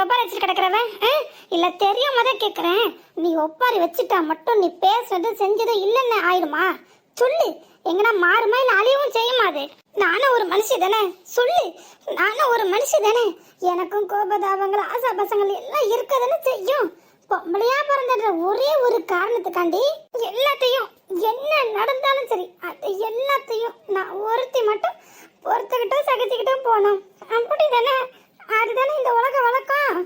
ஒப்பாரி வச்சுட்டு கிடக்குறவன் இல்ல தெரியாம தான் கேக்குறேன். நீ ஒப்பாரி வச்சுட்டா மட்டும் நீ பேசுறது செஞ்சது இல்லைன்னு ஆயிடுமா? சொல்லு. எங்கனா மாறுமா இல்ல அழியவும் செய்யுமா அது? நானும் ஒரு மனுஷி தானே. சொல்லு. நானும் ஒரு மனுஷி தானே. எனக்கும் கோபதாபங்கள் ஆசா பசங்கள் எல்லாம் இருக்கதானே செய்யும். பொம்பளையா பிறந்தன்ற ஒரே ஒரு காரணத்துக்காண்டி எல்லாத்தையும் என்ன நடந்தாலும் சரி அது எல்லாத்தையும் நான் ஒருத்தி மட்டும் பொறுத்துக்கிட்டும் சகிச்சுக்கிட்டும் போனோம். அப்படிதானே? அதுதானே இந்த உலக வழக்கம்?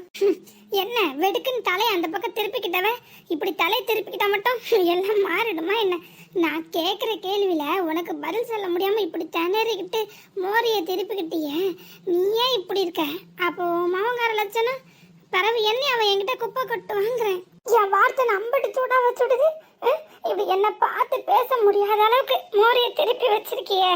என்ன வெடுக்குன்னு தலையை அந்த பக்கம் திருப்பிக்கிட்டவன் இப்படி தலையை திருப்பிக்கிட்டா மட்டும் எல்லாம் மாறிடுமா என்ன? நான் கேட்குற கேள்வியில் உனக்கு பதில் சொல்ல முடியாமல் இப்படி திணறிக்கிட்டு மோரியை திருப்பிக்கிட்டியே. நீ ஏன் இப்படி இருக்க? அப்போ உன் மாமங்கார லட்சணம்? பறவை என்ன அவன் என்கிட்ட குப்பை கொட்டு வாங்குறேன். என் வார்த்தை நம்பிட்டு சூடாக வச்சுடுது. அஹ், இப்படி என்ன பார்த்து பேச முடியாத அளவுக்கு மோரிய திருப்பி வச்சிருக்கியே.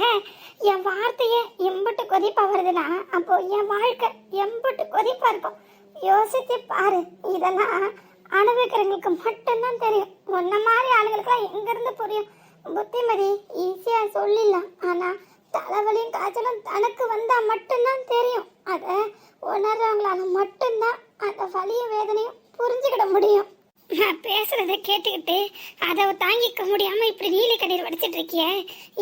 என் வார்த்தையை எம்பட்டு கொதிப்பா வருதுன்னா அப்போ என் வாழ்க்கை எம்பட்டு கொதிப்பா இருக்கும். யோசித்து பாரு இதெல்லாம் அனுபவிக்கிறவங்களுக்கு மட்டும்தான் தெரியும். முன்ன மாதிரி ஆளுங்களுக்குலாம் எங்கேருந்து புரியும்? புத்திமதி ஈஸியா சொல்லிடலாம். ஆனா தலைவலியும் காய்ச்சலும் தனக்கு வந்தா மட்டும்தான் தெரியும். அதை உணர்றவங்களால மட்டும்தான் அந்த வலியும் வேதனையும் புரிஞ்சுக்கிட முடியும். நான் பேசுறத கேட்டுக்கிட்டு அதை தாங்கிக்க முடியாம இப்படி நீலி கண்ணீர் வடிச்சிட்டு இருக்கியே.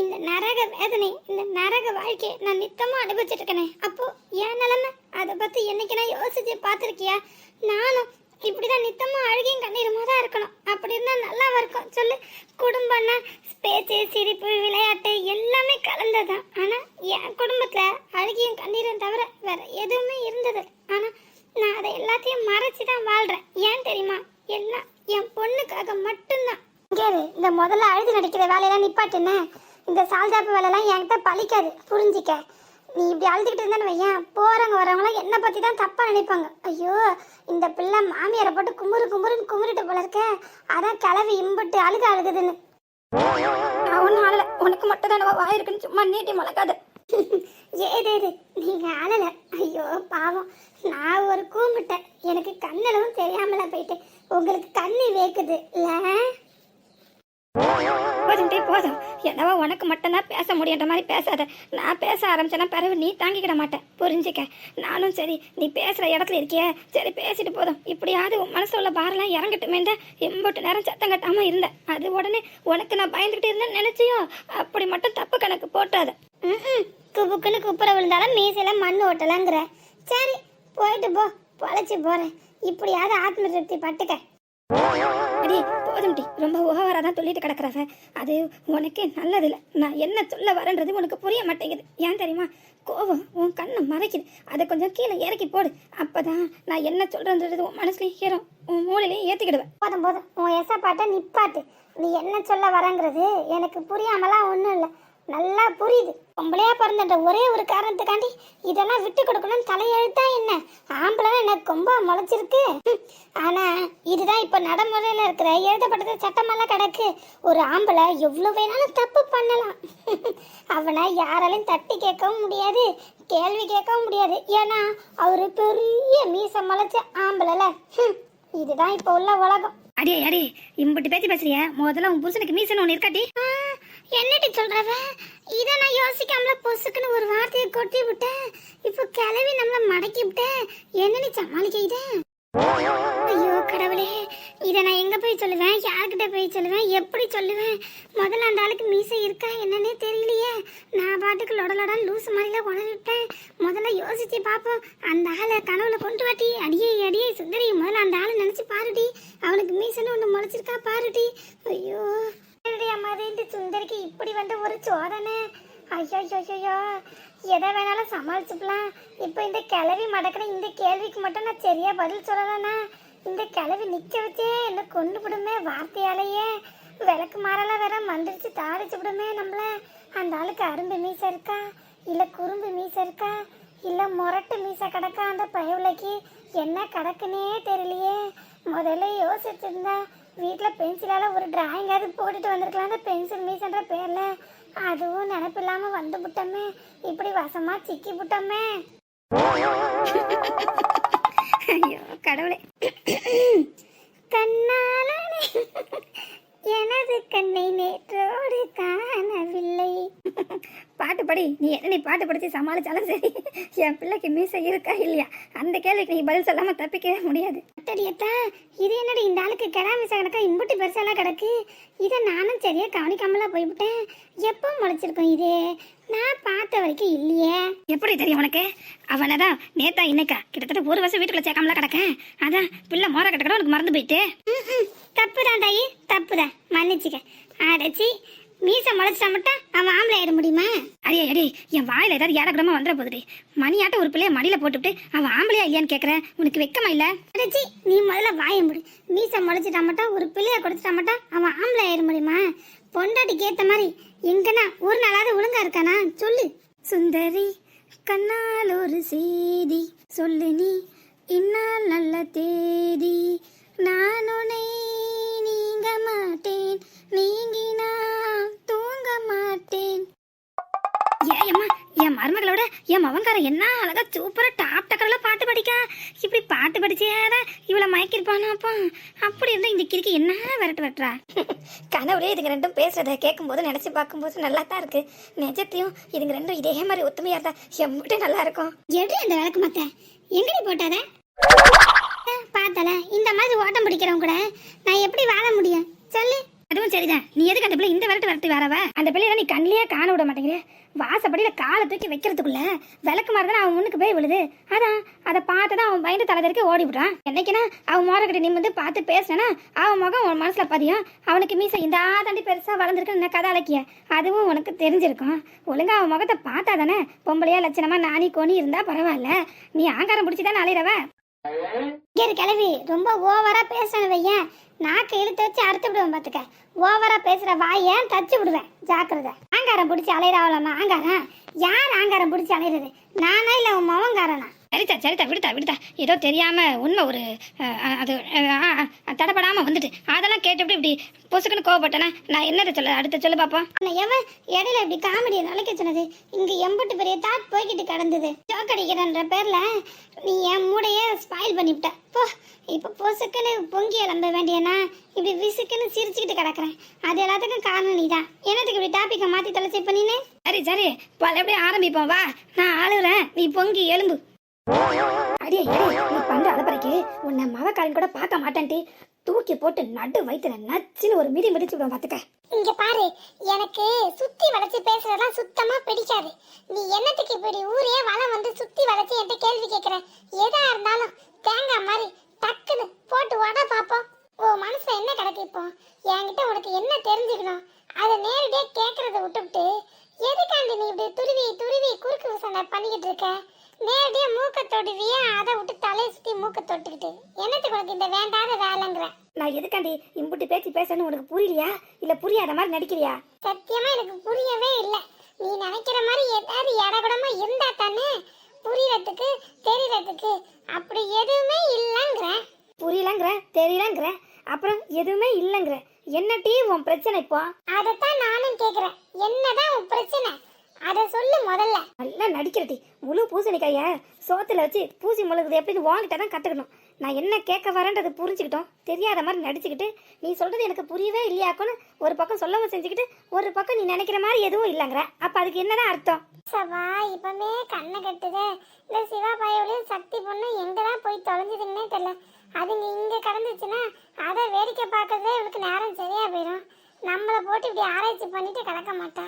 இந்த நரக வேதனை இந்த நரக வாழ்க்கையை நான் நித்தமா அனுபவிச்சுட்டு இருக்கேனே. அப்போ என் நிலைமை? அதை பத்தி என்னைக்கு நான் யோசிச்சு பார்த்துருக்கியா? நானும் இப்படிதான் நித்தமா அழுகையும் கண்ணீருமா தான் இருக்கணும். அப்படி இருந்தா நல்லா இருக்கும்? சொல்லு. குடும்பம்னா பேச்சு சிரிப்பு விளையாட்டு எல்லாமே கலந்ததுதான். ஆனா என் குடும்பத்துல அழுகையும் கண்ணீரும் தவிர வேற எதுவுமே இருந்தது ஆனா நான் அதை எல்லாத்தையும் மறைச்சு தான் வாழ்றேன். ஏன் தெரியுமா? எல்லாம் என் பொண்ணுக்காக மட்டும்தான். கேரு இந்த முதல்ல அழுது நடிக்கிற வேலையெல்லாம் நிப்பாட்டுன்னு. இந்த சால்தாப்பு வேலையெல்லாம் என்கிட்ட பழிக்காது புரிஞ்சிக்க. நீ இப்படி அழுதுகிட்டு இருந்தேன்னு வையன் போகிறவங்க வரவங்களாம் என்னை பற்றி தான் தப்பாக நினைப்பாங்க. ஐயோ இந்த பிள்ளை மாமியாரை போட்டு குமுறு குமுறுன்னு குமுறிட்டு போல இருக்க. அதான் கிளவி இம்புட்டு அழுக அழுகுதுன்னு. நான் ஒன்றும் அழல உனக்கு மட்டும் தான் வாய் இருக்குன்னு சும்மா நீட்டி முழக்காது. ஏது ஏது நீங்கள் அழல. ஐயோ பாவம். நான் ஒரு கூம்பிட்டேன். எனக்கு கண்ணளவும் தெரியாமல போயிட்டு. உங்களுக்கு கண்ணு வேக்குது இல்ல? போதும் போதும். என்னவோ உனக்கு மட்டும்தான் பேச முடியுன்ற மாதிரி பேசாத. நான் பேச ஆரம்பிச்சேன்னா பிறகு நீ தாங்கிக்கிட மாட்டேன். புரிஞ்சுக்க. நானும் சரி நீ பேசுற இடத்துல இருக்கியே. சரி பேசிட்டு போதும். இப்படியாவது உன் மனசுல உள்ள பாரெல்லாம் இறங்கட்டுமேண்ட எம்பட்டு நேரம் சத்தம் கட்டாம இருந்தேன் அது உடனே உனக்கு நான் பயந்துகிட்டு இருந்தேன்னு நினைச்சியோ? அப்படி மட்டும் தப்பு கணக்கு போட்டாத. குபுக்குன்னு குப்புற விழுந்தாலும் மீசையில மண் ஓட்டலாங்கிற. சரி போயிட்டு போ. பொழைச்சு போறேன். இப்படியாவது ஆத்ம திருப்தி பட்டுக்க. அடி போதும் டி. ரொம்ப ஓவரா தான் சொல்லிட்டு கிடக்குறவ. அது உனக்கு இல்லை நான் என்ன சொல்ல வரேன்றது உனக்கு புரிய மாட்டேங்குது. ஏன் தெரியுமா? கோவம் உன் கண்ணை மறைக்குது. அதை கொஞ்சம் கீழே இறக்கி போடு. அப்பதான் நான் என்ன சொல்றேன்றது உன் மனசுலயும் ஏறும். உன் மூளையிலையும் ஏத்திக்கிடுவேன். போதும் போதும். உன் எச பாட்டை நிப்பாட்டு. நீ என்ன சொல்ல வரேங்கிறது எனக்கு புரியாமலாம் ஒன்றும் இல்லை. நல்லா புரியுது. பொம்பளையா பிறந்தன்ற ஒரே ஒரு காரணத்துக்காண்டி இதெல்லாம் விட்டு கொடுக்கணும்னு தலையெழுத்தா என்ன? ஆம்பளை எனக்கு கொம்பா முளைச்சிருக்கு. ஆனா இதுதான் இப்ப நடைமுறையில இருக்கிற எழுதப்பட்டது சட்டமெல்லாம் கிடக்கு. ஒரு ஆம்பளை எவ்வளவு வேணாலும் தப்பு பண்ணலாம். அவனை யாராலையும் தட்டி கேட்கவும் முடியாது கேள்வி கேட்கவும் முடியாது. ஏன்னா அவரு பெரிய மீச முளைச்ச ஆம்பளைல. இதுதான் இப்ப உள்ள உலகம். அடியே அடி இம்புட்டு பேச்சு பேசுறிய? முதல்ல உன் புருஷனுக்கு மீசன் ஒன்று இருக்காட்டி. என்னடி சொல்கிறவ இத நான் யோசிக்காமல பொசுக்குன்னு ஒரு வார்த்தையை கொட்டி விட்டேன். இப்போ கிளவி நம்மள மடக்கி விட்டேன் என்ன நீ ஐயோ கடவுளே. இத நான் எங்க போய் சொல்லுவேன்? யார்கிட்ட போய் சொல்லுவேன்? எப்படி சொல்லுவேன்? முதல்ல அந்த ஆளுக்கு மீசை இருக்கா என்னன்னே தெரியலையே. நான் பாட்டுக்கு லொடலொட லூஸ் மாதிரில உணர்விட்டேன் முதல்ல யோசிச்சு பார்ப்போம். அந்த ஆளை கனவுல கொண்டு வாட்டி. அடியே அடியே சுந்தரி முதல்ல அந்த ஆளை நினைச்சு பாருடி. அவனுக்கு மீசன்னு ஒன்று முளைச்சிருக்கா பாருடி. ஐயோ. என்னுடைய மதிண்டு சுந்தரிக்கு இப்படி வந்து ஒரு சோதனை? ஐயோ ஐயோ எதை வேணாலும் சமாளிச்சுக்கலாம். இப்போ இந்த கிளவி மடக்கின இந்த கேள்விக்கு மட்டும் நான் சரியா பதில் சொல்லலைன்னா இந்த கிளவி நிக்க வச்சே என்ன கொண்டு விடுமே வார்த்தையாலேயே. விளக்கு மாறலாம் வேற மந்திரிச்சு தாளிச்சு விடுமே நம்மள. அந்த ஆளுக்கு அரும்பு மீசை இருக்கா? இல்ல குறும்பு மீசை இருக்கா? இல்ல முரட்டு மீசை கிடக்கா அந்த பயவுலைக்கு என்ன கிடக்குன்னே தெரியலையே. முதல்ல யோசிச்சிருந்தா வீட்டில் பென்சிலால ஒரு டிராயிங்காவது போட்டுட்டு வந்திருக்கலாம். அந்த பென்சில் மீஸ்ன்ற பேர்ல அதுவும் நினப்பு வந்து விட்டோமே இப்படி வசமா சிக்கி விட்டோமே ஐயோ கடவுளே. கண்ணாலனே கண்ணை நேற்றோடு காணவில்லை. பாட்டு படி. நீ என்ன நீ பாட்டு படிச்சு சமாளிச்சாலும் சரி. என் பிள்ளைக்கு மீசை இருக்கா இல்லையா? அந்த கேள்விக்கு நீ பதில் சொல்லாம தப்பிக்கவே முடியாது. அத்தடியத்தா இது என்னடி இந்த ஆளுக்கு கிடாமிச கணக்கா இம்புட்டு பெருசாலாம் கிடக்கு? இதை நானும் சரியா கவனிக்காமலாம் போய்விட்டேன். எப்போ முளைச்சிருக்கோம் இது? நான் பார்த்த வரைக்கும் இல்லையே. எப்படி தெரியும் உனக்கு? அவனை தான் நேத்தா இன்னைக்கா. கிட்டத்தட்ட ஒரு வருஷம் வீட்டுக்குள்ள சேர்க்காமலாம் கிடக்கேன். அதான் பிள்ளை மோர கட்ட கூட உனக்கு மறந்து போயிட்டு. தப்பு தான் தாயி தப்பு தான் மன்னிச்சுக்க. அடைச்சி மீசை முளைச்சிட்டா மட்டும் அவன் ஆம்பளை ஆயிட முடியுமா? அடியே அடி என் வாயில ஏதாவது ஏடக்கூடமா வந்துட போகுது மணியாட்ட ஒரு பிள்ளைய மடியில போட்டுவிட்டு அவன் ஆம்பளையா ஐயான்னு கேக்குறேன் உனக்கு வெக்கமா இல்ல? அடைச்சி நீ முதல்ல வாய முடி. மீசை முளைச்சிட்டா மட்டும் ஒரு பிள்ளைய கொடுத்துட்டா மட்டும் அவன் ஆம்பளை ஆயிட முடியுமா? பொண்டாட்டிக்கு ஏத்த மாதிரி எங்கண்ணா? ஒரு நாளாவது ஒழுங்கா இருக்கானா? சொல்லு. சுந்தரி கண்ணால் ஒரு செய்தி. சொல்லு நீ இன்னால் நல்ல தேதி. நான் உன்னை நீங்க மாட்டேன். நீங்கினா தூங்க மாட்டேன். ஏயம்மா என் மருமகளோட என் மவங்காரன் என்ன அழகா சூப்பரா டாப் டக்கர்ல பாட்டு படிக்கா. இப்படி பாட்டு படிச்சேட இவளை மயக்கிருப்பானாப்பா அப்படி இருந்தா இந்த கிறுக்கி என்ன விரட்டு விரட்டுறா? கனவுலே இதுங்க ரெண்டும் பேசுறத கேட்கும்போது நினைச்சு பார்க்கும்போது நல்லா தான் இருக்கு. நிஜத்தையும் இதுங்க ரெண்டும் இதே மாதிரி ஒத்துமையா இருந்தா எம்பிட்டு நல்லா இருக்கும். எப்படி அந்த விளக்கு மத்த. எங்கடி போட்டாத? பார்த்தல இந்த மாதிரி ஓட்டம் பிடிக்கிறவங்க கூட நான் எப்படி வாழ முடியும்? சொல்லு. அதுவும் சரிதான். நீ எதுக்கு அந்த பிள்ளை இந்த விரட்டு விரட்டு வரவ அந்த பிள்ளைய நீ கண்ணிலேயே காண விட மாட்டேங்கிற வாசப்படியில காலை தூக்கி வைக்கிறதுக்குள்ள விளக்கு மாதிரி தான் அவன் முன்னுக்கு போய் விழுது. அதான் அதை பார்த்து தான் அவன் பயந்து தலை தெறிக்க ஓடி விடுறான். என்னைக்குன்னா அவன் மோரக்கிட்ட நீ வந்து பார்த்து பேசினா அவன் முகம் உன் மனசுல பதியும். அவனுக்கு மீசை இந்த தாண்டி பெருசா என்ன கதை அலக்கிய அதுவும் உனக்கு தெரிஞ்சிருக்கும். ஒழுங்கா அவன் முகத்தை பார்த்தா தானே பொம்பளையா லட்சணமா நானி கோணி இருந்தா பரவாயில்ல. நீ ஆங்காரம் பிடிச்சி தானே அலையிறவ? இங்கே கிளவி ரொம்ப ஓவரா பேசணும் வையன். நாக்கு இழுத்து வச்சு அறுத்து விடுவேன் பார்த்துக்க ஓவரா பேசுற வாயை தச்சு விடுவேன். ஜாக்கிரதை. ஆங்காரம் பிடிச்சி அலையிறாவலாமா ஆங்காரம். யார் ஆங்காரம் பிடிச்சி அலையிறது? நானா இல்லை உன் மவங்காரனா சரிதா சரிதா விடுதா விடுதா. ஏதோ தெரியாம உண்மை ஒரு அது தடப்படாம வந்துட்டு. அதெல்லாம் கேட்டுவிட்டு இப்படி பொசுக்குன்னு கோவப்பட்டேனா நான் என்னதை சொல்ல? அடுத்த சொல்லு பாப்போம். எவன் இடையில இப்படி காமெடியை நுழைக்க சொன்னது? இங்க எம்பட்டு பெரிய தாட் போய்கிட்டு கிடந்தது. ஜோக் அடிக்கிறன்ற பேர்ல நீ என் மூடையே ஸ்பாயில் பண்ணிவிட்டேன். போ இப்போ பொசுக்குன்னு பொங்கி இழம்ப வேண்டியனா? இப்படி விசுக்குன்னு சிரிச்சுக்கிட்டு கிடக்குறேன். அது எல்லாத்துக்கும் காரணம் நீ தான் என்னத்துக்கு இப்படி டாப்பிக்கை மாற்றி தொலைச்சி பண்ணினேன் சரி சரி. பழையபடி ஆரம்பிப்போம். வா நான் அழுகுறேன் நீ பொங்கி எலும்பு அடியே நீ பண்ற அளப்பறைக்கு உன்னை மவக்காரன் கூட பார்க்க மாட்டேன்ட்டு. தூக்கி போட்டு நடு வயிற்றுல நச்சுன்னு ஒரு மிதி மிதிச்சு விடுவோம் பார்த்துக்க. இங்க பாரு எனக்கு சுத்தி வளைச்சு பேசுறதெல்லாம் சுத்தமா பிடிக்காது. நீ என்னத்துக்கு இப்படி ஊரே வளம் வந்து சுத்தி வளைச்சு என்கிட்ட கேள்வி கேட்கிற எதா இருந்தாலும் தேங்காய் மாதிரி டக்குன்னு போட்டு உட பார்ப்போம். ஓ மனசுல என்ன கிடக்கு இப்போ? என்கிட்ட உனக்கு என்ன தெரிஞ்சுக்கணும்? அதை நேரடியாக கேட்கறத விட்டுவிட்டு எதுக்காண்டி நீ இப்படி துருவி துருவி குறுக்கு விசனை பண்ணிக்கிட்டு இருக்க? நேரடியா மூக்க தொடுவிய? அதை விட்டு தலையை சுத்தி மூக்க தொட்டுக்கிட்டு. என்னத்துக்கு உனக்கு இந்த வேண்டாத வேலைங்கிற? நான் எதுக்காண்டி இம்புட்டு பேச்சு பேசணும்னு உனக்கு புரியலையா? இல்ல புரியாத மாதிரி நடிக்கிறியா? சத்தியமா எனக்கு புரியவே இல்லை. நீ நினைக்கிற மாதிரி ஏதாவது இடகுடமா இருந்தா தானே புரியறதுக்கு தெரியறதுக்கு. அப்படி எதுவுமே இல்லைங்கிற. புரியலங்கிற தெரியலங்கிற. அப்புறம் எதுவுமே இல்லைங்கிற. என்ன டீ உன் பிரச்சனை இப்போ? அதைத்தான் நானும் கேக்குறேன். என்னதான் உன் பிரச்சனை? அதை சொல்லு முதல்ல. நல்லா நடிக்கிறடி. முழு பூசணிக்காய சோத்துல வச்சு பூசி முழுகுது எப்படின்னு வாங்கிட்ட தான் கற்றுக்கணும் நான் என்ன கேட்க வரேன்றதை புரிஞ்சுக்கிட்டோம். தெரியாத மாதிரி நடிச்சுக்கிட்டு நீ சொல்றது எனக்கு புரியவே இல்லையாக்குன்னு ஒரு பக்கம் சொல்லவும் செஞ்சுக்கிட்டு ஒரு பக்கம் நீ நினைக்கிற மாதிரி எதுவும் இல்லைங்கிற. அப்போ அதுக்கு என்னதான் அர்த்தம்? சபா இப்பமே கண்ணை கட்டுதே. இந்த சிவா பையோடையும் சக்தி பொண்ணு எங்கதான் போய் தொலைஞ்சதுன்னே தெரியல. அதுங்க இங்க கடந்துச்சுன்னா அதை வேடிக்கை பார்க்கறதே இவளுக்கு நேரம் சரியா போயிடும். நம்மளை போட்டு இப்படி ஆராய்ச்சி பண்ணிட்டு கிடக்க மாட்டா.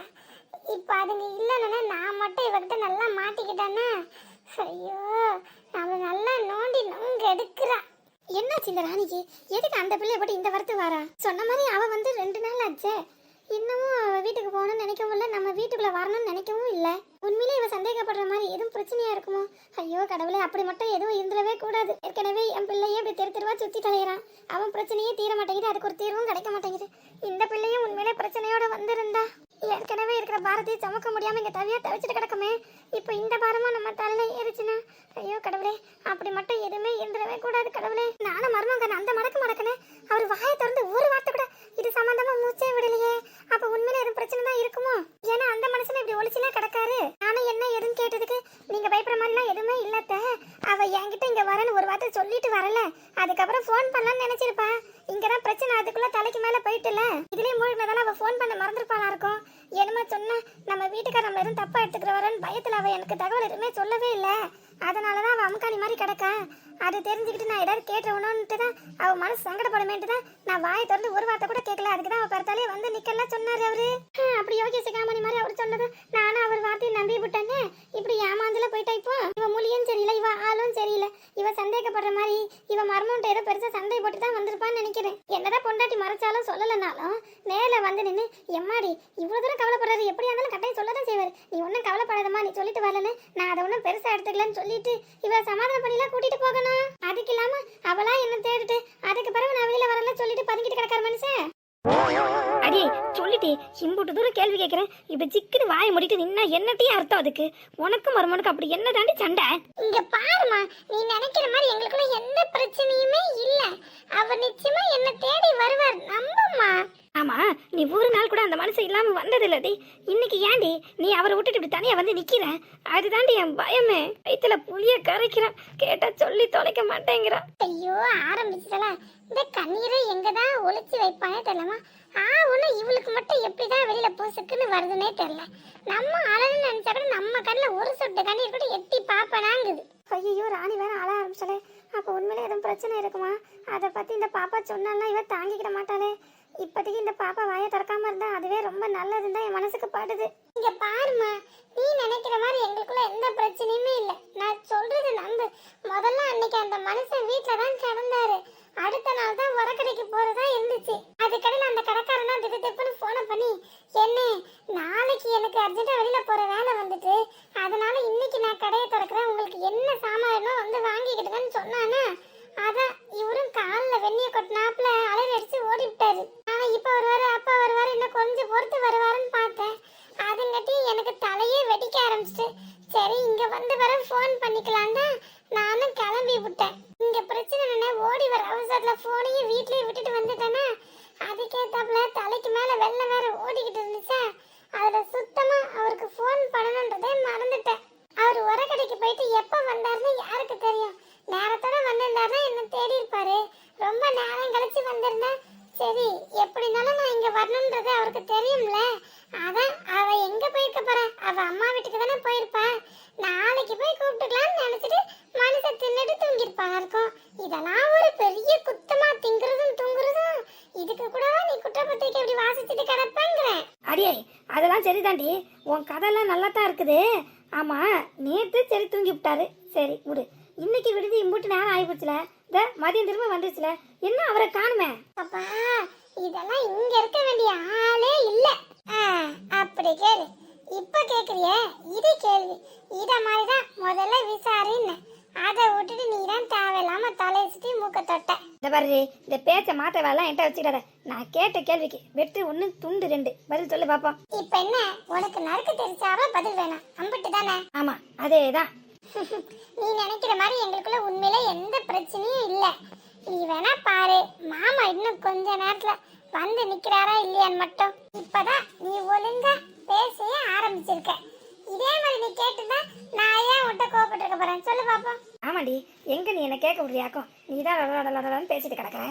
இப்போ அதுங்க இல்லைன்னா நான் மட்டும் இவர்கிட்ட நல்லா மாட்டிக்கிட்டேன்னா? ஐயோ நம்ம நல்லா நோண்டி நொங்க எடுக்கிறா. என்னாச்சு இந்த ராணிக்கு? எதுக்கு அந்த பிள்ளைய போட்டு இந்த வரத்து வரா? சொன்ன மாதிரி அவ வந்து ரெண்டு நாள் ஆச்சு. இன்னமும் அவ வீட்டுக்கு போகணும்னு நினைக்கவும் இல்லை நம்ம வீட்டுக்குள்ள வரணும்னு நினைக்கவும் இல்லை. உண்மையிலே இவ சந்தேகப்படுற மாதிரி எதுவும் பிரச்சனையா இருக்குமோ? ஐயோ கடவுளே அப்படி மட்டும் எதுவும் இருந்துடவே கூடாது. ஏற்கனவே என் பிள்ளையே இப்படி தெரு தெருவா சுத்தி தலையிறான் அவன் பிரச்சனையே தீர மாட்டேங்குது அதுக்கு ஒரு தீர்வும் கிடைக்க மாட்டேங்குது. இந்த பிள்ளையும் உண்மையிலே பிரச்சனையோட வந்திருந்தா? ஏற்கனவே இருக்கிற பாரதியை சமக்க முடியாம இங்க தவியா தவிச்சிட்டு கிடக்குமே. இப்போ இந்த பாரமா நம்ம தலையில ஏறிச்சுன்னா? ஐயோ கடவுளே அப்படி மட்டும் எதுவுமே இருந்துடவே கூடாது கடவுளே. நானும் மருமகன் அந்த மடக்கு மடக்குனே அவர் வாயை திறந்து ஒரு வார்த்தை கூட இது சம்பந்தமா மூச்சே விடலையே. அப்ப உண்மையில எதுவும் பிரச்சனை தான் இருக்குமோ? ஏன்னா அந்த மனுஷன் இப்படி ஒளிச்சுனே கிடக்காரு. என்ன ஏதுன்னு கேட்டதுக்கு நீங்க பயப்படுற மாதிரிலாம் எதுவுமே இல்லத்த. அவ என்கிட்ட இங்க வரேன்னு ஒரு வார்த்தை சொல்லிட்டு வரல. அதுக்கப்புறம் ஃபோன் பண்ணலாம்னு நினைச்சிருப்பா. இங்கதான் பிரச்சனை அதுக்குள்ள தலைக்கு மேல போயிட்டுல. இதுலயே மூழ்கினதால அவ ஃபோன் பண்ண மறந்துருப்பாளா இருக்கும். என்னமா சொன்னா நம்ம வீட்டுக்கார நம்மள எதுவும் தப்பா எடுத்துக்கிறவரன்னு பயத்துல அவ எனக்கு தகவல் எதுவுமே சொல்லவே இல்ல. அதனாலதான் அவ அமுக்காணி மாதிரி கிடக்கா. அது தெரிஞ்சுக்கிட்டு நான் ஏதாவது கேட்டுறவனோன்ட்டு தான் அவ மனசு சங்கடப்படுமேன்ட்டு தான் நான் வாயை திறந்து ஒரு வார்த்தை கூட கேட்கல. அதுக்கு தான் அவ பார்த்தாலே வந்து நிக்கலாம் சொன்னாரு அவரு. அப்படி யோகி சிகாமணி மாதிரி அவர் சொன்னது நானும் அவர் வார்த்தையை நம்பி விட்டேன்னு இப்படி ஏமாந்துல போயிட்டா இப்போ? இவ மொழியும் சரியில்லை இவ ஆளும் சரியில்லை. இவ சந்தேகப்படுற மாதிரி இவ மர்மம்ட்ட ஏதோ பெருசா சண்டை போட்டு தான் வந்திருப்பான்னு நினைக்கிறேன். என்னதான் பொண்டாட்டி மறைச்சாலும் சொல்லலைனாலும் நேரில் வந்து நின்று எம்மாடி இவ்வளவு தூரம் கவலைப்படுறாரு. எப்படியா இருந்தாலும் கட்டாயம் சொல்லதான் செய்வார். நீ ஒன்றும் கவலைப்படாதம்மா. நீ சொல்லிட்டு வரலன்னு நான் அதை ஒன்றும் பெருசா எடுத்துக்கலன்னு சொல்லிட்டு இவ சமாதானம் பண்ணிலாம் கூட்டிட்டு போகணும். அதுக்கு இல்லாமல் அவளா என்ன தேடிட்டு அதுக்கு பிறகு நான் வெளியில் வரல சொல்லிட்டு பதுங்கிட்டு கிடக்கிற மனுஷன். அடி சொல்லிட்டு இம்புட்டு தூரம் கேள்வி கேட்குறேன் இப்ப சிக்கனு வாயை முடிட்டு நின்னா என்னத்தையும் அர்த்தம் அதுக்கு? உனக்கும் மருமனுக்கு அப்படி என்ன தாண்டி சண்டை? இங்க பாருமா நீ நினைக்கிற மாதிரி எங்களுக்குள்ள எந்த பிரச்சனையுமே இல்ல. அவர் நிச்சயமா என்ன தேடி வருவார். நம்பம்மா. ஆமா நீ ஒரு நாள் கூட அந்த மனசு இல்லாம வந்தது இல்லடி இன்னைக்கு ஏன்டி நீ அவரை விட்டுட்டு இப்படி தனியா வந்து நிக்கிற? அதுதாண்டி என் பயமே. வயித்துல புளிய கரைக்கிறான். கேட்டா சொல்லி தொலைக்க மாட்டேங்கிறான். ஐயோ ஆரம்பிச்சிட்டல. இந்த கண்ணீரை எங்கதான் ஒளிச்சு வைப்பானே தெரியலமா? ஆ ஒண்ணு இவளுக்கு மட்டும் எப்படிதான் வெளியில பூசுக்குன்னு வருதுன்னே தெரியல. நம்ம அழகு நினைச்சா கூட நம்ம கண்ணுல ஒரு சொட்டு கண்ணீர் கூட எட்டி பாப்பனாங்குது ஐயோ ராணி வேற அழ ஆரம்பிச்சலே. அப்போ உண்மையிலே எதுவும் பிரச்சனை இருக்குமா? அதை பத்தி இந்த பாப்பா சொன்னாலாம் இவ தாங்கிக்கிட மாட்டாளே. இப்போதைக்கு இந்த பாப்பா வாயை திறக்காம இருந்தா அதுவே ரொம்ப நல்லதுன்னு தான் என் மனசுக்கு படுது. இங்க பாருமா நீ நினைக்கிற மாதிரி எங்களுக்குள்ள எந்த பிரச்சனையுமே இல்ல. நான் சொல்றது நம்பு. முதல்ல அன்னைக்கு அந்த மனுஷன் வீட்ல தான் கிடந்தாரு. அடுத்த நாள் தான் உரக்கடைக்கு போறதா இருந்துச்சு. அதுக்கடையில் அந்த கடைக்காரனா திட்டு திப்புன்னு போன பண்ணி என்ன நாளைக்கு எனக்கு அர்ஜென்ட்டா வெளியில போற வேலை வந்துட்டு அதனால இன்னைக்கு நான் கடையை திறக்கிறேன் உங்களுக்கு என்ன சாமான் வேணுமோ வந்து வாங்கிக்கிட்டுங்கன்னு சொன்னானா அதான் இவரும் காலில் வெந்நிய கொட்டினாப்புல அலறி அடிச்சு ஓடி விட்டாரு நான் இப்போ வருவாரு அப்பா வருவாரு இன்னும் கொஞ்சம் பொறுத்து வருவாருன்னு பார்த்தேன் அதுங்காட்டி எனக்கு தலையே வெடிக்க ஆரம்பிச்சிட்டு சரி இங்க வந்து வர ஃபோன் பண்ணிக்கலாம் தான் நானும் கிளம்பி விட்டேன் இங்க பிரச்சனை என்ன ஓடி வர அவசரத்துல போனையும் வீட்லயே விட்டுட்டு வந்துட்டேனா அதுக்கேத்தாப்புல தலைக்கு மேல வெள்ளை வேற ஓடிக்கிட்டு இருந்துச்சா அதுல சுத்தமா அவருக்கு ஃபோன் பண்ணணுன்றதே மறந்துட்டேன் அவர் உரக்கடைக்கு போயிட்டு எப்ப வந்தாருன்னு யாருக்கு தெரியும் நேரத்தோட வந்திருந்தாருன்னா என்ன தேடி இருப்பாரு ரொம்ப நேரம் கழிச்சு வந்திருந்தா சரி எப்படி இருந்தாலும் நான் இங்க வரணுன்றது அவருக்கு தெரியும்ல அதான் அவ எங்க போயிருக்க போறா அவ அம்மா வீட்டுக்கு தானே போயிருப்பா நாளைக்கு போய் கூப்பிட்டுக்கலாம்னு நினைச்சிட்டு மனசை தின்னுட்டு தூங்கிருப்பாங்க இருக்கும் இதெல்லாம் ஒரு பெரிய குத்தமா திங்குறதும் தூங்குறதும் இதுக்கு கூட நீ குற்றப்பத்திரிக்கை இப்படி வாசிச்சுட்டு கிடப்பேங்கிறேன் அடியே அதெல்லாம் சரிதாண்டி உன் கதையெல்லாம் நல்லா தான் இருக்குது. ஆமாம் நேற்று சரி தூங்கி விட்டாரு. சரி விடு. இன்னைக்கு விடுதி இம்புட்டு நேரம் ஆயிப்போச்சுல. இந்த மதியம் திரும்ப வந்துருச்சுல. என்ன அவரை காணுமே? அப்பா இதெல்லாம் இங்க இருக்க வேண்டிய ஆளே இல்ல. ஆ, அப்படி கேளு. இப்ப கேக்குறிய? இது கேள்வி. இத மாதிரிதான் முதல்ல விசாரின்னு. அதை விட்டுட்டு நீ தான் தேவையில்லாம தலையை சுத்தி மூக்க தொட்ட. இந்த பாரு இந்த பேச்ச மாத்த வேலை என்கிட்ட வச்சுக்கிடாத. நான் கேட்ட கேள்விக்கு வெட்டு ஒன்று துண்டு ரெண்டு. பதில் சொல்லு பாப்போம். இப்ப என்ன? உனக்கு நறுக்கு தெரிச்சாவா? பதில் வேணாம். அம்பிட்டு தானே? ஆமா அதே தான் நீ நினைக்கிற மாதிரி எங்களுக்குள்ள உண்மையில எந்த பிரச்சனையும் இல்ல. நீ வேணா பாரு மாமா இன்னும் கொஞ்ச நேரத்துல வந்து நிக்கிறாரா இல்லையான்னு மட்டும். இப்பதான் நீ ஒழுங்கா பேசவே ஆரம்பிச்சிருக்க. இதே மாதிரி நீ கேட்டுதான் நான் ஏன் உன்கிட்ட கோபப்பட்டிருக்க போறேன்? சொல்லு பாப்போம். ஆமாடி எங்க நீ என்ன கேட்க முடியாக்கும் நீ தான் பேசிட்டு கிடக்குற.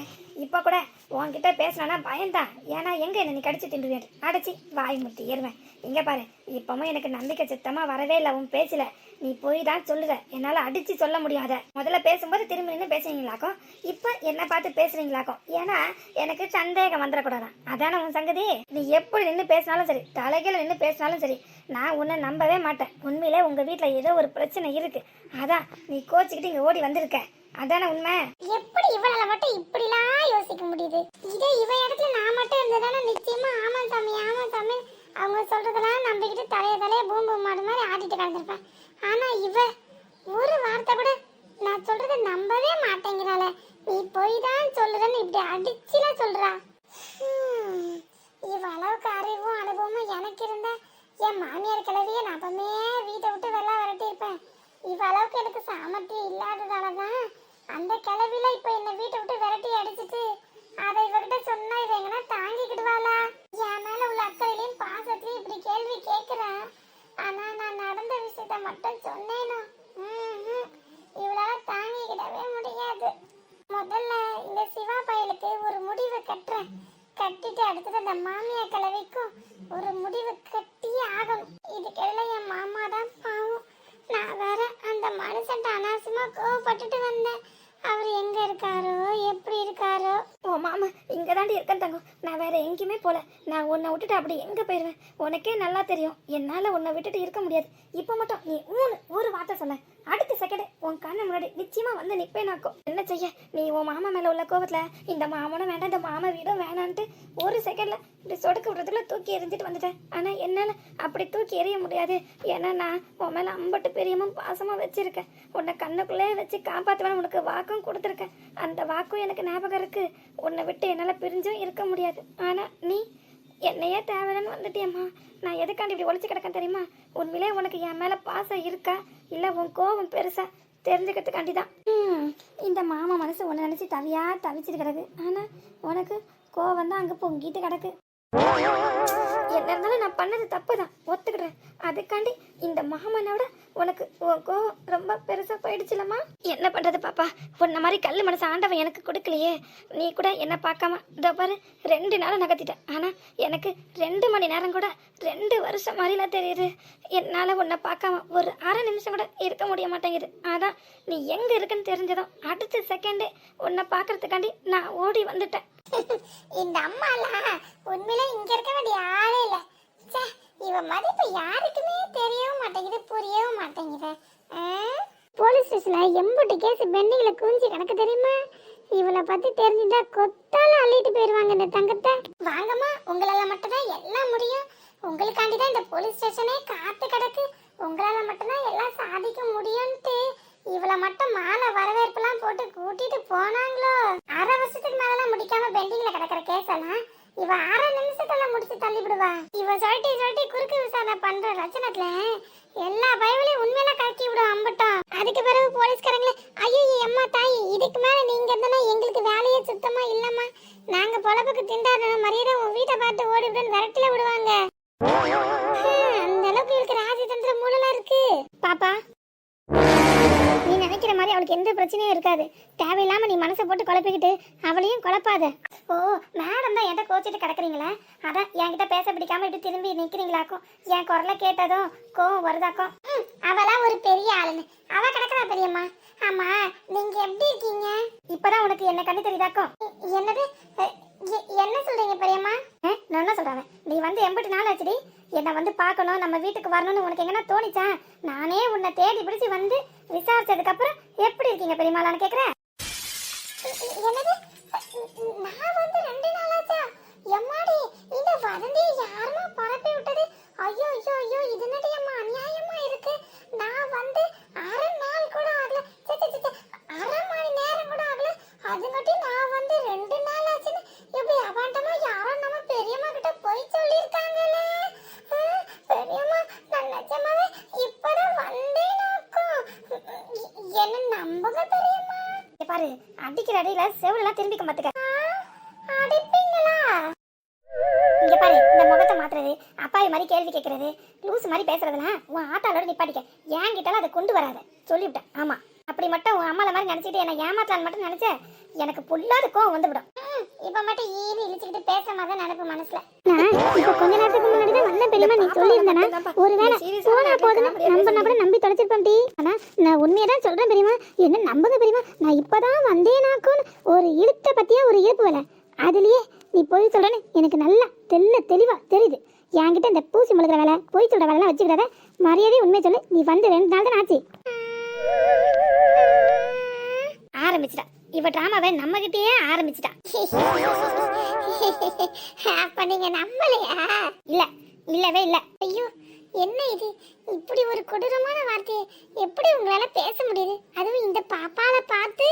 இப்போ கூட உன்கிட்ட பேசினா பயம்தான். ஏன்னா எங்கே என்ன நீ கடிச்சு தின்றுவேன் அடைச்சி வாய் முட்டி ஏறுவேன். இங்கே பாரு இப்பவும் எனக்கு நம்பிக்கை சுத்தமாக வரவே இல்லை உன் பேசல நீ போய் தான் சொல்லுற. என்னால் அடித்து சொல்ல முடியாத. முதல்ல பேசும்போது திரும்பி நின்று பேசுறீங்களாக்கும் இப்போ என்ன பார்த்து பேசுறீங்களாக்கும்? ஏன்னா எனக்கு சந்தேகம் வந்துடக்கூடாதான். அதான உன் சங்கதி? நீ எப்படி நின்று பேசினாலும் சரி தலைகீழ நின்று பேசினாலும் சரி நான் உன்னை நம்பவே மாட்டேன். உண்மையிலே உங்கள் வீட்டில் ஏதோ ஒரு பிரச்சனை இருக்குது அதான் நீ கோச்சிக்கிட்டு இங்கே ஓடி வந்திருக்க. அதான உண்மை? எப்படி இவனால மட்டும் இப்படிலாம் யோசிக்க முடியுது? இதே இவ இடத்துல நான் மட்டும் இருந்ததானே நிச்சயமா? ஆமா சாமி ஆமா சாமி. அவங்க சொல்றதெல்லாம் நம்பிக்கிட்டு தலைய தலைய பூம்பு மாடு மாதிரி ஆடிட்டு கிடந்திருப்பேன். ஆனா இவ ஒரு வார்த்தை கூட நான் சொல்றத நம்பவே மாட்டேங்கிறாள. நீ போய் தான் சொல்லுறன்னு இப்படி அடிச்சுலாம் சொல்றா. இவ அளவுக்கு அறிவும் அனுபவமும் எனக்கு இருந்தா என் மாமியார் கிளவிய நான் அப்பமே வீட்டை விட்டு வெள்ளா விரட்டி இருப்பேன் இவ அளவுக்கு எனக்கு சாமர்த்தியம் இல்லாததால தான் அந்த கிளவில இப்ப என்ன வீட்டை விட்டு விரட்டி அடிச்சிட்டு அதை இவகிட்ட சொன்னா இவ எங்கன்னா தாங்கிக்கிடுவாளா? என் மேல உள்ள அக்கறையிலையும் பாசத்திலையும் இப்படி கேள்வி கேக்குறேன் ஆனா நான் நடந்த விஷயத்த மட்டும் சொன்னேனோ? இவளால தாங்கிக்கிடவே முடியாது. முதல்ல இந்த சிவா பயலுக்கு ஒரு முடிவு கட்டுறேன். கட்டிட்டு அடுத்தது அந்த மாமியா கலவைக்கும் ஒரு முடிவு கட்டியே ஆகணும். இதுக்கெல்லாம் என் மாமா தான் பாவம். நான் வேற அந்த மனுஷன்ட்ட அனாவசியமா கோவப்பட்டுட்டு வந்தேன். அவர் எங்க இருக்காரோ? எப்படி இருக்காரோ? ஓ மாமா இங்க தாண்டி இருக்கேன் தங்கம். நான் வேற எங்கேயுமே போல. நான் உன்னை விட்டுட்டு அப்படி எங்கே போயிடுவேன் உனக்கே நல்லா தெரியும். என்னால் உன்னை விட்டுட்டு இருக்க முடியாது. இப்போ மட்டும் நீ ஊனு ஒரு வார்த்தை சொல்ல அடுத்த செகண்டே உன் கண்ணு முன்னாடி நிச்சயமா வந்து நிப்பேனாக்கும் என்ன செய்ய? நீ உன் மாமா மேலே உள்ள கோவத்தில் இந்த மாமனும் வேண்டாம் இந்த மாமா வீடும் வேணான்ட்டு ஒரு செகண்ட்ல இப்படி சொடுக்க விடுறதுக்குள்ள தூக்கி எறிஞ்சிட்டு வந்துட்டேன். ஆனால் என்னால அப்படி தூக்கி எறிய முடியாது. ஏன்னா நான் உன் மேல அம்பட்டு பெரியமும் பாசமாக வச்சிருக்கேன். உன்னை கண்ணுக்குள்ளே வச்சு காப்பாத்துவேன் உனக்கு வாக்கும் கொடுத்துருக்கேன். அந்த வாக்கும் எனக்கு ஞாபகம் இருக்கு. உன்னை விட்டு என்னால் பிரிஞ்சும் இருக்க முடியாது. ஆனால் நீ என்னையே தேவையில்லைன்னு வந்துட்டியம்மா நான் எதுக்காண்டி இப்படி ஒழிச்சு கிடக்கேன் தெரியுமா? உண்மையிலே உனக்கு என் மேலே பாசம் இருக்கா? இல்லை உன் கோபம் பெருசா? தெரிஞ்சுக்கிறதுக்காண்டி தான் இந்த மாமா மனசு உன்னை நினச்சி தவியாக தவிச்சிட்டு கிடக்கு. ஆனால் உனக்கு கோவம் தான் அங்கே பொங்கிட்டு கிடக்கு. என்ன இருந்தாலும் நான் பண்ணது தப்பு தான் ஒத்துக்கிறேன் அதுக்காண்டி இந்த மகமனோட உனக்கு உன் கோவம் ரொம்ப பெருசா போயிடுச்சுலம்மா. என்ன பண்றது பாப்பா? உன்ன மாதிரி கல் மனசு ஆண்டவன் எனக்கு கொடுக்கலையே. நீ கூட என்ன பார்க்காம இதோ பாரு ரெண்டு நாள் நகர்த்திட்ட ஆனா எனக்கு ரெண்டு மணி நேரம் கூட ரெண்டு வருஷம் மாதிரிலாம் தெரியுது. என்னால உன்னை பார்க்காம ஒரு அரை நிமிஷம் கூட இருக்க முடிய மாட்டேங்குது. அதான் நீ எங்க இருக்குன்னு தெரிஞ்சதும் அடுத்த செகண்டே உன்னை பார்க்கறதுக்காண்டி நான் ஓடி வந்துட்டேன். இந்த அம்மாலாம் உண்மையில இங்க இருக்க வேண்டிய இவ மதிப்பு யாருக்குமே தெரியவும் மாட்டேங்குது புரியவும் மாட்டேங்குது. போலீஸ் ஸ்டேஷன்ல எம்புட்டு கேஸ் பெண்டிங்ல குஞ்சு கணக்கு தெரியுமா? இவளை பத்தி தெரிஞ்சுட்டா கொத்தால அள்ளிட்டு போயிருவாங்க இந்த தங்கத்தை. வாங்கம்மா உங்களால மட்டும்தான் எல்லாம் முடியும். உங்களுக்காண்டி தான் இந்த போலீஸ் ஸ்டேஷனே காத்து கிடக்கு. உங்களால மட்டும்தான் எல்லாம் சாதிக்க முடியும்ட்டு இவளை மட்டும் மாலை வரவேற்பெல்லாம் போட்டு கூட்டிட்டு போனாங்களோ? அரை வருஷத்துக்கு மேலாம் முடிக்காம பெண்டிங்ல கிடக்குற கேஸ் எல்லாம் இவ அரை நிமிஷத்துல முடிச்சு தள்ளி விடுவா. இவ சொல்லிட்டு சொல்லிட்டு குறுக்கு விசாரணை பண்ற ரச்சனத்துல எல்லா பயவிலையும் உண்மையில கலக்கி விடும் அம்பட்டம் அதுக்கு பிறகு போலீஸ்காரங்களே ஐயோ அம்மா தாய் இதுக்கு மேல நீங்க இருந்தா எங்களுக்கு வேலையே சுத்தமா இல்லம்மா. நாங்க பொழப்புக்கு திண்டாடுற மரியாதை உன் வீட்டை பார்த்து ஓடி விடுன்னு விரட்டில விடுவாங்க. அந்த அளவுக்கு இவளுக்கு ராஜதந்திர மூலம் இருக்கு. பாப்பா. நீ நினைக்கிற மாதிரி அவளுக்கு எந்த பிரச்சனையும் இருக்காது. தேவையில்லாம நீ மனசை போட்டு குழப்பிக்கிட்டு அவளையும் குழப்பாத. ஓ மேடம் தான் என்கிட்ட கோச்சிட்டு கிடக்குறீங்களே? அதான் என்கிட்ட பேச பிடிக்காம இப்படி திரும்பி நிக்கிறீங்களாக்கும். என் குரலை கேட்டதும் கோவம் வருதாக்கும். அவளாம் ஒரு பெரிய ஆளுன்னு. அவ கிடக்குறா பெரியம்மா. ஆமா நீங்க எப்படி இருக்கீங்க? இப்பதான் உனக்கு என்ன கண்ணு தெரியுதாக்கும்? என்னது? என்ன சொல்றீங்க பெரியம்மா? நான் என்ன சொல்றேன்? நீ வந்து எண்பத்தி நாள் ஆச்சுடி. என்னை வந்து பார்க்கணும் நம்ம வீட்டுக்கு வரணும்னு உனக்கு எங்கன்னா தோணிச்சா? நானே உன்னை தேடி பிடிச்சு வந்து விசாரிச்சதுக்கு அப்புறம் எப்படி இருக்கீங்க பெரியம்மாளான்னு கேக்குறேன். என்னது? நான் வந்து ரெண்டு நாள் ஆச்சா? எம்மாடி இந்த வதந்தியை யாருமா பரப்பி விட்டது? ஐயோ ஐயோ ஐயோ இது என்னடி அம்மா? அநியாயமா இருக்கு. நான் வந்து அரை நாள் கூட ஆகல. அரை மணி நேரம் கூட ஆகல. அதுங்காட்டி நான் வந்து ரெண்டு நாள் ஆச்சுன்னு இப்படி அபாண்டமா யாரோ நம்ம பெரியம்மா கிட்ட போய் சொல்லியிருக்காங்களே? பெரியம்மா நான் நிஜமாவே இப்பதான் வந்தேனாக்கும் என்ன நம்புங்க பெரியம்மா? இங்க பாரு அடிக்கிற அடியில செவிலெல்லாம் திரும்பிக்க மாத்துக்க அடிப்பீங்களா? இங்க பாரு இந்த முகத்தை மாத்துறது அப்பாவி மாதிரி கேள்வி கேட்கறது லூஸ் மாதிரி பேசுறதெல்லாம் உன் ஆட்டாளோட நிப்பாட்டிக்க. என்கிட்டலாம் அதை கொண்டு வராத. சொல்லிவிட்டேன் ஆமா. அப்படி மட்டும் உன் அம்மால மாதிரி நினச்சிட்டு என்னை ஏமாத்தலான்னு மட்டும் நினைச்ச எனக்கு புல்லாத கோவம் வந்துவிடும் விடும் இப்ப மட்டும் ஈனி இழிச்சுக்கிட்டு பேச மாதிரி நினைப்பு மனசுல இப்ப கொஞ்ச நேரத்துக்கு முன்னாடி தான் நல்ல பெரியமா நீ சொல்லியிருந்தனா? ஒருவேளை போனா போதுன்னு நம்ப நம்பட நம்பி தொலைச்சிருப்பேன் டி. ஆனா நான் உண்மையை தான் சொல்றேன் பெரியமா என்ன நம்புங்க பெரியமா நான் இப்பதான் வந்தேனாக்குன்னு ஒரு இழுத்த பத்தியா ஒரு இழுப்பு வேலை. அதுலயே நீ போய் சொல்றேன்னு எனக்கு நல்லா தெல்ல தெளிவா தெரியுது. என்கிட்ட இந்த பூசி முழுக்கிற வேலை போய் சொல்ற வேலை வச்சுக்கிறத மரியாதை உண்மையை சொல்லு. நீ வந்து ரெண்டு நாள் தான் ஆச்சு. ஆரம்பிச்சிட்டா. இவ டிராமாவை நம்ம கிட்டயே ஆரம்பிச்சிட்டா. அப்ப நீங்க நம்பலையா இல்ல இல்லவே இல்ல. ஐயோ என்ன இது? இப்படி ஒரு கொடூரமான வார்த்தையை எப்படி உங்களால பேச முடியுது? அதுவும் இந்த பாப்பால பார்த்து?